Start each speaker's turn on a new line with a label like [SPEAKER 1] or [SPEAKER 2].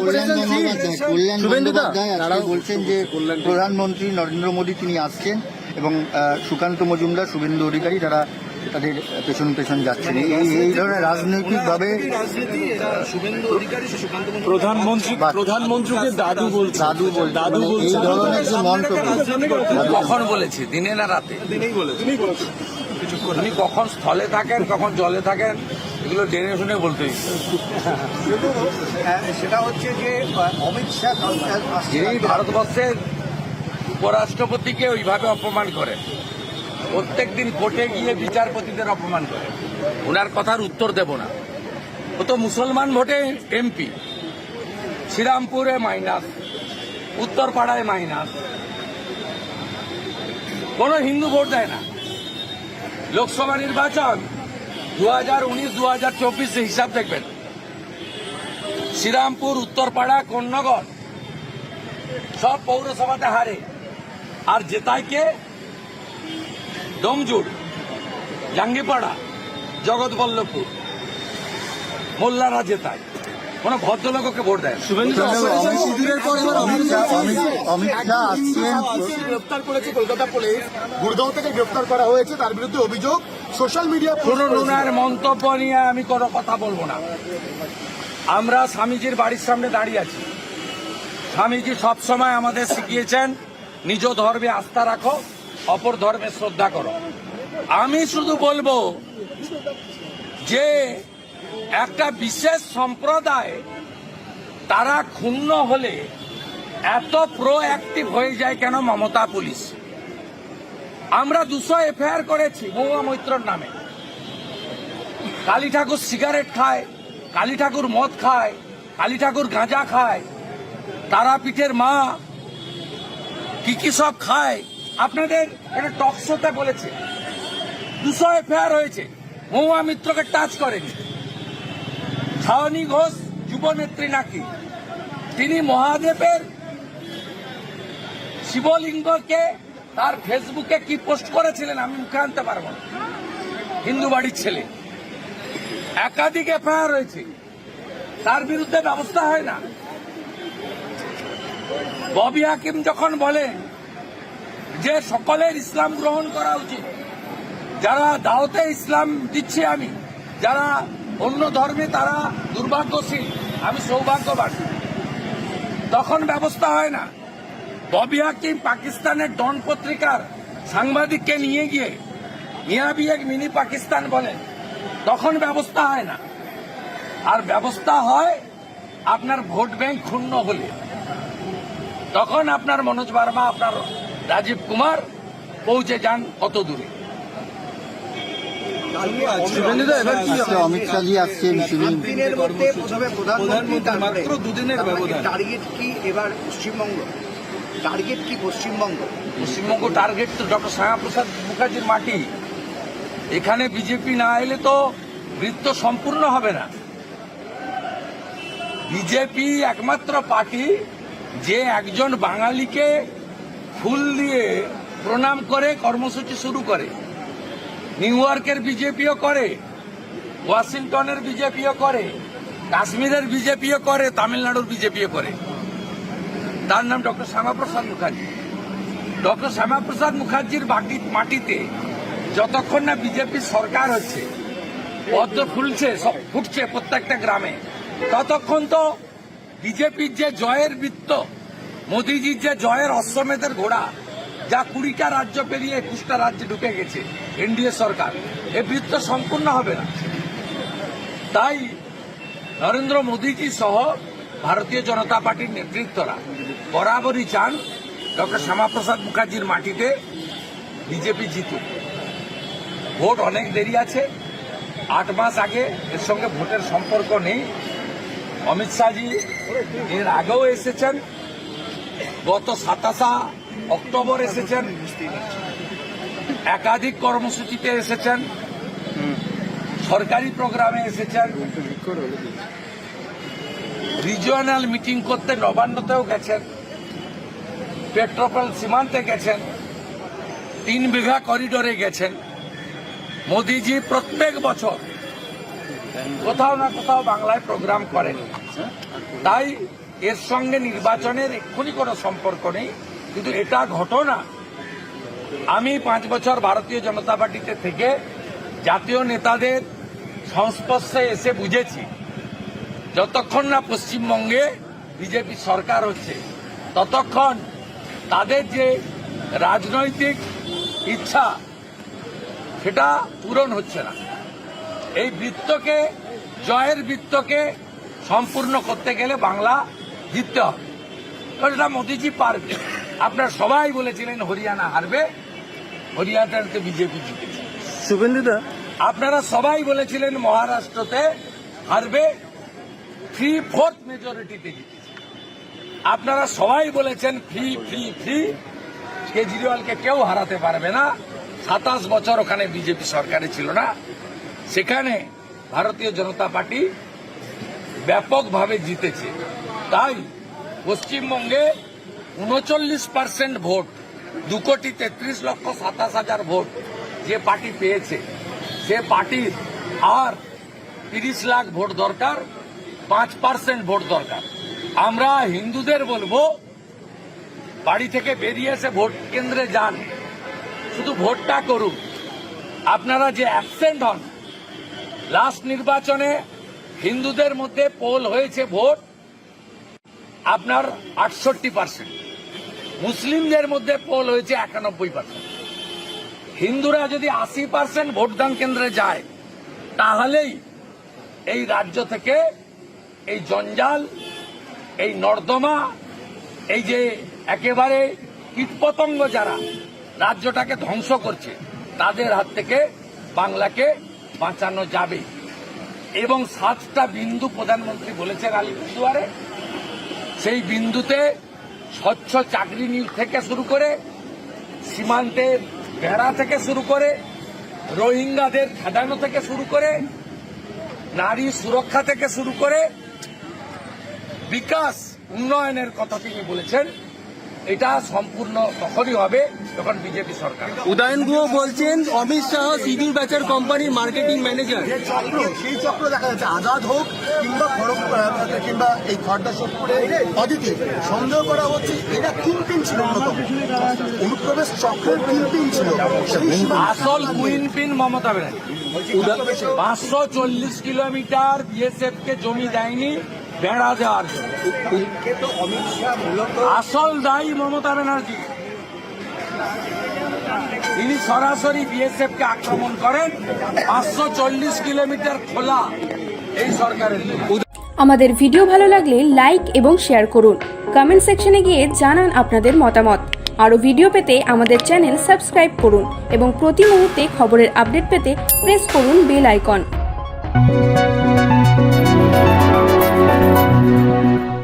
[SPEAKER 1] কল্যাণ বন্দ্যোপাধ্যায় আজকে বলছেন যে প্রধানমন্ত্রী নরেন্দ্র মোদী তিনি আসছেন এবং সুকান্ত মজুমদার শুভেন্দু অধিকারী তারা তাদের পেছন পেছন যাচ্ছেন। এই এই ধরনের রাজনৈতিকভাবে
[SPEAKER 2] প্রধানমন্ত্রী প্রধানমন্ত্রীকে দাদু বলছে।
[SPEAKER 1] দাদু বলছে।
[SPEAKER 2] দাদু
[SPEAKER 1] মানে এই ধরনের যে মন্তব্য।
[SPEAKER 3] কখন বলেছি? দিনে না রাতে?
[SPEAKER 2] তিনি
[SPEAKER 3] কখন স্থলে থাকেন কখন জলে থাকেন? এগুলো জেনে শুনে বলতে হ্যাঁ,
[SPEAKER 4] সেটা হচ্ছে যে অমিত শাহ
[SPEAKER 3] যিনি ভারতবর্ষের উপরাষ্ট্রপতিকে ওইভাবে অপমান করেন প্রত্যেক দিন কোর্টে গিয়ে বিচারপতিদের অপমান করে। ওনার কথার উত্তর দেব না। ও তো মুসলমান ভোটে এমপি। শ্রীরামপুরে মাইনাস উত্তরপাড়ায় মাইনাস। কোনো হিন্দু ভোট দেয় না। লোকসভা নির্বাচন দু হাজার উনিশ দু হাজার চব্বিশে হিসাব দেখবেন। শ্রীরামপুর, উত্তরপাড়া, কোন্নগর সব পৌরসভাতে হারে। আর জেতায় কে? ডোমজুড় জাঙ্গিপাড়া, জগৎবল্লভপুর। মোল্লারা জেতায়। কোনো ভদ্রলোককে ভোট দেয়
[SPEAKER 5] গ্রেফতার করেছে কলকাতা পুলিশ। গুড়গাঁও থেকে গ্রেফতার করা হয়েছে তার বিরুদ্ধে অভিযোগ। সোশ্যাল মিডিয়া
[SPEAKER 3] শুনুন ওনার মন্তব্য নিয়ে আমি কোনো কথা বলব না। আমরা স্বামীজির বাড়ির সামনে দাঁড়িয়ে আছি। স্বামীজি সবসময় আমাদের শিখিয়েছেন নিজ ধর্মে আস্থা রাখো অপর ধর্মে শ্রদ্ধা করো। আমি শুধু বলব যে একটা বিশেষ সম্প্রদায়, তারা ক্ষুণ্ণ হলে এত প্রো অ্যাক্টিভ হয়ে যায় কেন মমতা পুলিশ? আমরা দুশো এফআইআর করেছি মহুয়া মৈত্রর নামে। কালী ঠাকুর সিগারেট খায় কালী ঠাকুর মদ খায় কালী ঠাকুর গাঁজা খায়, তারাপীঠের মা কি কি সব খায়। আপনাদের এটা টক শোতে বলেছে, দুশো এফআইআর হয়েছে মহুয়া মিত্রকে টাচ করেনি। ছাওনি ঘোষ যুবনেত্রী নাকি? তিনি মহাদেবের শিবলিঙ্গকে তার ফেসবুকে কি পোস্ট করেছিলেন? আমি মুখে আনতে পারব না। হিন্দু বাড়ির ছেলে। একাধিক এফআইআর রয়েছে। তার বিরুদ্ধে ব্যবস্থা হয় না। ববি হাকিম যখন বলেন যে সকলের ইসলাম গ্রহণ করা উচিত, যারা দাওতে ইসলাম দিচ্ছি আমি, যারা অন্য ধর্মে তারা দুর্ভাগ্যশীল, আমি সৌভাগ্যবাসী তখন ব্যবস্থা হয় না। ববি হাকিম পাকিস্তানের ডন পত্রিকার সাংবাদিককে নিয়ে গিয়ে মিয়াবি এক মিনি পাকিস্তান বলেন তখন ব্যবস্থা হয় না। আর ব্যবস্থা হয় আপনার ভোট ব্যাংক ক্ষুণ্ণ হলে। তখন আপনার মনোজ বার্মা, আপনার রাজীব কুমার পৌঁছে যান কত দূরে
[SPEAKER 5] শুভেন্দুদা এবার কি
[SPEAKER 1] আজকে অমিত শাহজি আসছেন
[SPEAKER 4] দিনের মধ্যে প্রথমে প্রধানমন্ত্রী তারপরে
[SPEAKER 2] দুদিনের
[SPEAKER 4] টার্গেট কি এবার পশ্চিমবঙ্গ? টার্গেট কি পশ্চিমবঙ্গ?
[SPEAKER 3] পশ্চিমবঙ্গ টার্গেট তো ডক্টর শ্যামাপ্রসাদ মুখার্জির মাটি। এখানে বিজেপি না এলে তো বৃত্ত সম্পূর্ণ হবে না। বিজেপি একমাত্র পার্টি যে একজন বাঙালিকে ফুল দিয়ে প্রণাম করে কর্মসূচি শুরু করে। নিউ ইয়র্কের বিজেপিও করে, ওয়াশিংটনের বিজেপিও করে, কাশ্মীরের বিজেপিও করে, তামিলনাড়ুর বিজেপিও করে। তার নাম ডক্টর শ্যামাপ্রসাদ মুখার্জি। ডক্টর শ্যামাপ্রসাদ মুখার্জির বাটি মাটিতে যতক্ষণ না বিজেপি সরকার হচ্ছে, পদ্ম ফুলছে, সব ফুটছে প্রত্যেকটা গ্রামে, ততক্ষণ তো বিজেপির যে জয়ের বৃত্ত, মোদিজির যে জয়ের অশ্বমেধের ঘোড়া যা কুড়িটা রাজ্য পেরিয়ে একুশটা রাজ্যে ঢুকে গেছে, এনডিএ সরকার। এ বৃত্ত সম্পূর্ণ হবে না। তাই নরেন্দ্র মোদীজি সহ ভারতীয় জনতা পার্টির নেতৃত্বরা বরাবরই চান ডক্টর শ্যামাপ্রসাদ মুখার্জির মাটিতে বিজেপি জিতুক। ভোট অনেক দেরি আছে। আট মাস আগে এর সঙ্গে ভোটের সম্পর্ক নেই। অমিত শাহজি এর আগেও এসেছেন। গত সাতাশা অক্টোবর এসেছেন। একাধিক কর্মসূচিতে এসেছেন। সরকারি প্রোগ্রামে এসেছেন। রিজিওনাল মিটিং করতে নবান্নতেও গেছেন। পেট্রোপল সীমান্তে গেছেন। তিন বিঘা করিডোরে গেছেন। মোদিজি প্রত্যেক বছর কোথাও না কোথাও বাংলায় প্রোগ্রাম করেন। তাই এর সঙ্গে নির্বাচনের এক্ষুনি কোনো সম্পর্ক নেই। কিন্তু এটা ঘটনা। আমি পাঁচ বছর ভারতীয় জনতা পার্টিতে থেকে জাতীয় নেতাদের সংস্পর্শে এসে বুঝেছি, যতক্ষণ না পশ্চিমবঙ্গে বিজেপি সরকার হচ্ছে, ততক্ষণ তাদের যে রাজনৈতিক ইচ্ছা, সেটা পূরণ হচ্ছে না। এই বৃত্তকে, জয়ের বৃত্তকে সম্পূর্ণ করতে গেলে বাংলা জিততে হবে। এটা মোদিজি পারবে। আপনারা সবাই বলেছিলেন হরিয়ানা হারবে হরিয়ানাতে বিজেপি জিতেছে।
[SPEAKER 2] শুভেন্দুদা
[SPEAKER 3] আপনারা সবাই বলেছিলেন মহারাষ্ট্রতে হারবে থ্রি ফোর্থ মেজরিটিতে জিতেছে। আপনারা সবাই বলেছেন ফ্রি ফ্রি ফ্রি কেজরিওয়ালকে কেউ হারাতে পারবে না। সাতাশ বছর ওখানে বিজেপি সরকারে ছিল না। সেখানে ভারতীয় জনতা পার্টি ব্যাপকভাবে জিতেছে। তাই পশ্চিমবঙ্গে উনচল্লিশ পার্সেন্ট ভোট, দু কোটি তেত্রিশ লক্ষ সাতাশ হাজার ভোট যে পার্টি পেয়েছে। সে পার্টির আর তিরিশ লাখ ভোট দরকার, পাঁচ পার্সেন্ট ভোট দরকার। আমরা হিন্দুদের বলব, বাড়ি থেকে বেরিয়ে এসে ভোট কেন্দ্রে যান। শুধু ভোটটা করুন। আপনারা যে অ্যাবসেন্ট হন লাস্ট নির্বাচনে হিন্দুদের মধ্যে পোল হয়েছে ভোট, আপনার আটষট্টি পার্সেন্ট মুসলিমদের মধ্যে পোল হয়েছে একানব্বই পার্সেন্ট হিন্দুরা যদি আশি পার্সেন্ট ভোটদান কেন্দ্রে যায়, তাহলেই এই রাজ্য থেকে এই জঞ্জাল, এই নর্দমা, এই যে একেবারে কীটপতঙ্গ যারা, রাজ্যটাকে ধ্বংস করছে, তাদের হাত থেকে বাংলাকে বাঁচানো যাবে। এবং সাতটা বিন্দু প্রধানমন্ত্রী বলেছেন আলিপুরদুয়ারে সেই বিন্দুতে স্বচ্ছ চাকরি থেকে শুরু করে, সীমান্তে বেড়া থেকে শুরু করে, রোহিঙ্গাদের খেদানো থেকে শুরু করে, নারী সুরক্ষা থেকে শুরু করে, বিকাশ উন্নয়নের কথা তিনি বলেছেন। এটা সম্পূর্ণ তখনই হবে যখন বিজেপি সরকার।
[SPEAKER 2] উদয়ন গুহ বলছেন অমিত শাহ সিভিল ব্যাচার কোম্পানির মার্কেটিং ম্যানেজার।
[SPEAKER 5] যে চক্র সেই চক্র দেখা যাচ্ছে। আজাদ হোক কিংবা খড়গ কিংবা এই খড়দা সোদপুরে অদিতি সন্দেহ করা হচ্ছে এরা কিংপিন ছিল অন্যতম। অনুপ্রবেশ চক্রের কিংপিন ছিল।
[SPEAKER 3] আসল কুইন পিন মমতা ব্যানার্জি। পাঁচশো চল্লিশ কিলোমিটার বিএসএফ কে জমি দেয়নি বেড়া জন্য। আসল দায়ী মমতা ব্যানার্জি। তিনি সরাসরি বিএসএফ কে আক্রমণ করেন। পাঁচশো চল্লিশ কিলোমিটার খোলা এই সরকারের
[SPEAKER 6] আমাদের ভিডিও ভালো লাগলে লাইক এবং শেয়ার করুন। কমেন্ট সেকশনে গিয়ে জানান আপনাদের মতামত। আরও ভিডিও পেতে আমাদের চ্যানেল সাবস্ক্রাইব করুন এবং প্রতি মুহূর্তে খবরের আপডেট পেতে প্রেস করুন বেল আইকন।